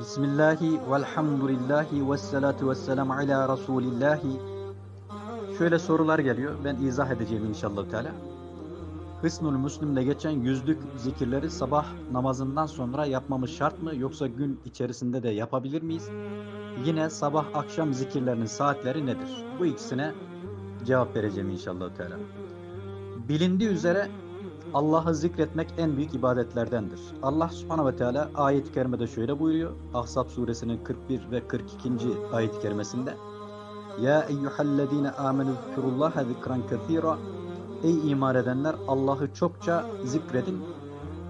Bismillahi velhamdülillahi ve salatu ve selamu ala Resulillahi. Şöyle sorular geliyor. Ben izah edeceğim inşallah Teala. Hısnul Müslim'de geçen yüzlük zikirleri sabah namazından sonra yapmamız şart mı yoksa gün içerisinde de yapabilir miyiz? Yine sabah akşam zikirlerinin saatleri nedir? Bu ikisine cevap vereceğim inşallah Teala. Bilindiği üzere Allah'ı zikretmek en büyük ibadetlerdendir. Allah subhanahu ve teala ayet-i kerimede şöyle buyuruyor. Ahzab suresinin 41 ve 42. ayet-i kerimesinde. Ya eyyühellezine amenu zikurullaha zikran kethira. Ey iman edenler Allah'ı çokça zikredin.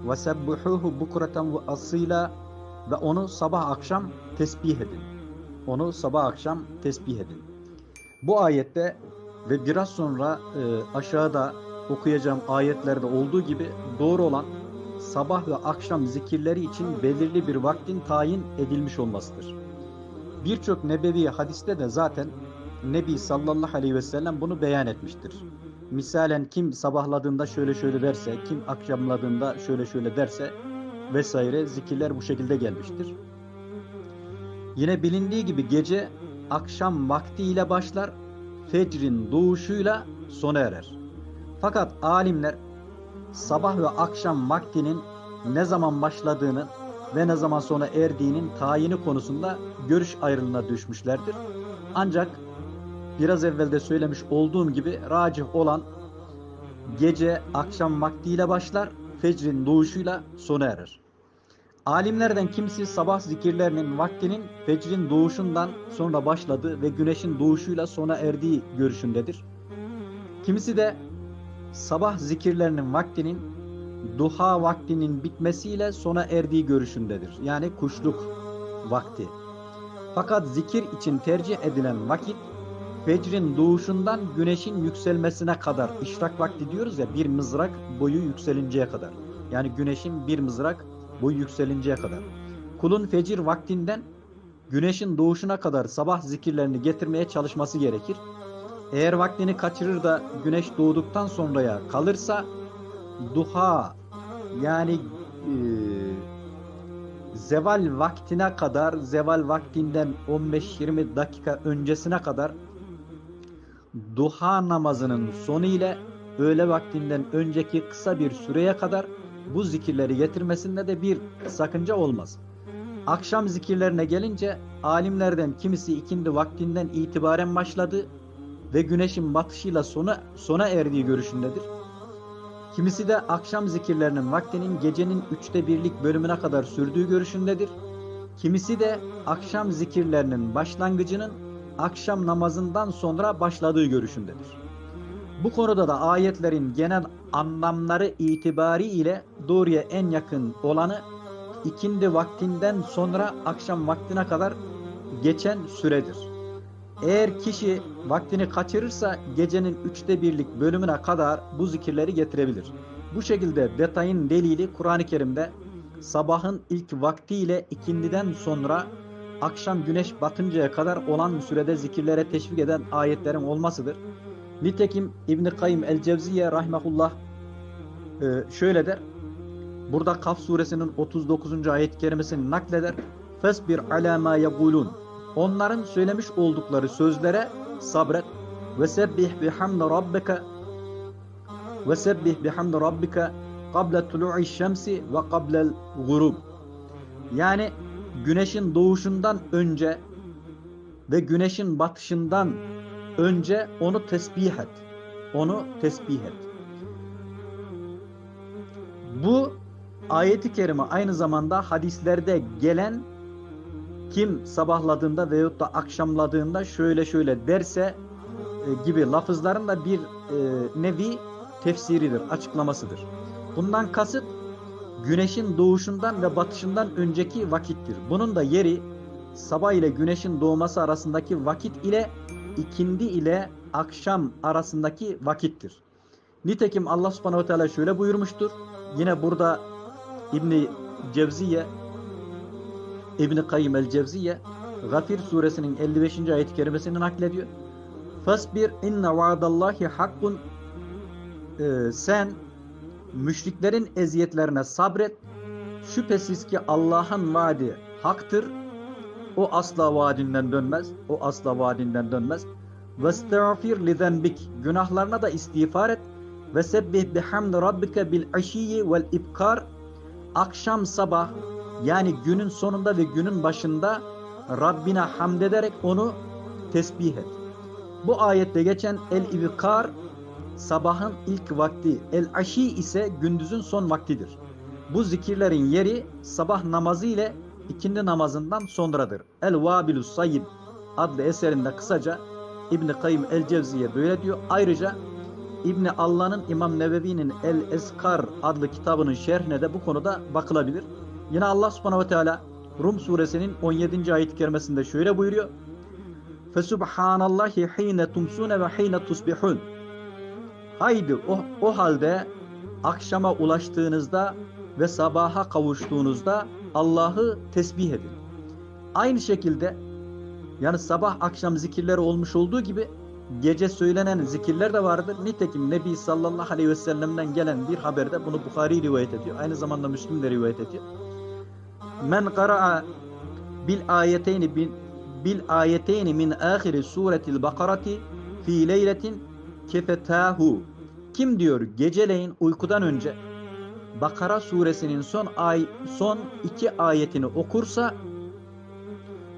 Ve sebbuhuhu bukreten ve asila. Ve onu sabah akşam tesbih edin. Onu sabah akşam tesbih edin. Bu ayette ve biraz sonra e, aşağıda okuyacağım ayetlerde olduğu gibi doğru olan sabah ve akşam zikirleri için belirli bir vaktin tayin edilmiş olmasıdır. Birçok nebevi hadiste de zaten Nebi sallallahu aleyhi ve sellem bunu beyan etmiştir. Misalen kim sabahladığında şöyle şöyle derse, kim akşamladığında şöyle şöyle derse vesaire zikirler bu şekilde gelmiştir. Yine bilindiği gibi gece akşam vaktiyle başlar, fecrin doğuşuyla sona erer. Fakat alimler sabah ve akşam vaktinin ne zaman başladığını ve ne zaman sona erdiğinin tayini konusunda görüş ayrılığına düşmüşlerdir. Ancak biraz evvel de söylemiş olduğum gibi racih olan gece akşam vaktiyle başlar, fecrin doğuşuyla sona erer. Alimlerden kimisi sabah zikirlerinin vaktinin fecrin doğuşundan sonra başladığı ve güneşin doğuşuyla sona erdiği görüşündedir. Kimisi de sabah zikirlerinin vaktinin duha vaktinin bitmesiyle sona erdiği görüşündedir. Yani kuşluk vakti. Fakat zikir için tercih edilen vakit fecrin doğuşundan güneşin yükselmesine kadar işrak vakti diyoruz ya bir mızrak boyu yükselinceye kadar. Yani güneşin bir mızrak boyu yükselinceye kadar. Kulun fecir vaktinden güneşin doğuşuna kadar sabah zikirlerini getirmeye çalışması gerekir. Eğer vaktini kaçırır da güneş doğduktan sonraya kalırsa duha yani e, zeval vaktine kadar zeval vaktinden 15-20 dakika öncesine kadar duha namazının sonu ile öğle vaktinden önceki kısa bir süreye kadar bu zikirleri getirmesinde de bir sakınca olmaz. Akşam zikirlerine gelince alimlerden kimisi ikindi vaktinden itibaren başladı ve güneşin batışıyla sona, sona erdiği görüşündedir. Kimisi de akşam zikirlerinin vaktinin gecenin üçte birlik bölümüne kadar sürdüğü görüşündedir. Kimisi de akşam zikirlerinin başlangıcının akşam namazından sonra başladığı görüşündedir. Bu konuda da ayetlerin genel anlamları itibariyle doğruya en yakın olanı ikindi vaktinden sonra akşam vaktine kadar geçen süredir. Eğer kişi vaktini kaçırırsa gecenin üçte birlik bölümüne kadar bu zikirleri getirebilir. Bu şekilde detayın delili Kur'an-ı Kerim'de sabahın ilk vaktiyle ikindiden sonra akşam güneş batıncaya kadar olan sürede zikirlere teşvik eden ayetlerin olmasıdır. Nitekim İbn-i Kayyım el-Cevziye rahmetullah şöyle der. Burada Kaf suresinin 39. ayet-i kerimesini nakleder. Fesbir ala ma yegulun Onların söylemiş oldukları sözlere sabret. Ve sebbih bihamdi rabbika ve sebbih bihamdi rabbika qabla tulu'i şemsi ve qabla'l gurub. Yani güneşin doğuşundan önce ve güneşin batışından önce onu tesbih et. Onu tesbih et. Bu ayeti kerime aynı zamanda hadislerde gelen kim sabahladığında veyahut da akşamladığında şöyle şöyle derse e, gibi lafızların da bir e, nevi tefsiridir, açıklamasıdır. Bundan kasıt güneşin doğuşundan ve batışından önceki vakittir. Bunun da yeri sabah ile güneşin doğması arasındaki vakit ile ikindi ile akşam arasındaki vakittir. Nitekim Allah subhanehu ve teala şöyle buyurmuştur. Yine burada İbni Cevziye İbn-i Kayyım el-Cevziye Gafir suresinin 55. ayet-i kerimesini naklediyor. Fasbir inne vaadallahi hakkun ee, sen müşriklerin eziyetlerine sabret. Şüphesiz ki Allah'ın vaadi haktır. O asla vaadinden dönmez. O asla vaadinden dönmez. Vestağfir li zenbik. Günahlarına da istiğfar et. Ve sebbih bihamdi rabbike bil aşiyyi vel ibkar. Akşam sabah yani günün sonunda ve günün başında Rabbine hamd ederek onu tesbih et. Bu ayette geçen el ibkar sabahın ilk vakti, el aşi ise gündüzün son vaktidir. Bu zikirlerin yeri sabah namazı ile ikindi namazından sonradır. El Vabilus Sayyib adlı eserinde kısaca İbn Kayyim el Cevziye böyle diyor. Ayrıca İbn Allah'ın İmam Nevevi'nin El Eskar adlı kitabının şerhine de bu konuda bakılabilir. Yine Allah Subhanahu ve Teala Rum suresinin 17. ayet-i kerimesinde şöyle buyuruyor. Fesubhanallahi hine tumsune ve hine tusbihun. Haydi o, o halde akşama ulaştığınızda ve sabaha kavuştuğunuzda Allah'ı tesbih edin. Aynı şekilde yani sabah akşam zikirleri olmuş olduğu gibi gece söylenen zikirler de vardır. Nitekim Nebi sallallahu aleyhi ve sellem'den gelen bir haberde bunu Bukhari rivayet ediyor. Aynı zamanda Müslim de rivayet ediyor. Men qara'a bil ayeteyni bil, ayeteyni min ahiri suretil bakarati fi leyletin kefetahu. Kim diyor geceleyin uykudan önce Bakara suresinin son ay son iki ayetini okursa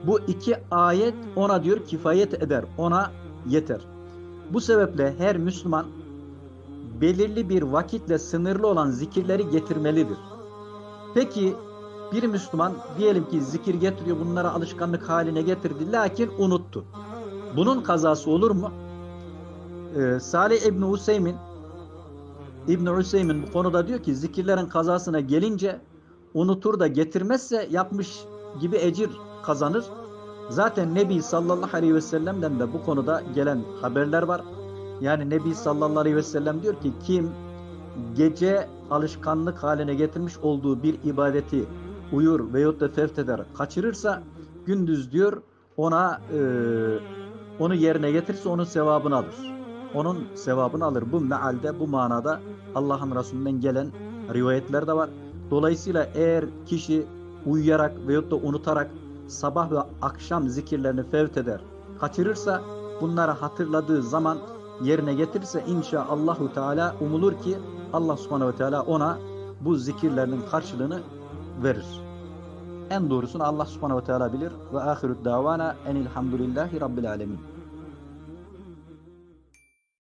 bu iki ayet ona diyor kifayet eder, ona yeter. Bu sebeple her Müslüman belirli bir vakitle sınırlı olan zikirleri getirmelidir. Peki bir Müslüman diyelim ki zikir getiriyor bunları alışkanlık haline getirdi lakin unuttu. Bunun kazası olur mu? Ee, Salih İbni Hüseyin İbn Hüseyin bu konuda diyor ki zikirlerin kazasına gelince unutur da getirmezse yapmış gibi ecir kazanır. Zaten Nebi sallallahu aleyhi ve sellem'den de bu konuda gelen haberler var. Yani Nebi sallallahu aleyhi ve sellem diyor ki kim gece alışkanlık haline getirmiş olduğu bir ibadeti uyur veyahut da fevt eder kaçırırsa gündüz diyor ona e, onu yerine getirirse onun sevabını alır. Onun sevabını alır. Bu mealde bu manada Allah'ın Resulü'nden gelen rivayetler de var. Dolayısıyla eğer kişi uyuyarak veyahut da unutarak sabah ve akşam zikirlerini fevt eder, kaçırırsa bunları hatırladığı zaman yerine getirirse inşaallahu teala umulur ki Allah subhanehu teala ona bu zikirlerinin karşılığını verir. En doğrusunu Allah subhanehu ve teala bilir. Ve ahiru davana enilhamdülillahi rabbil alemin.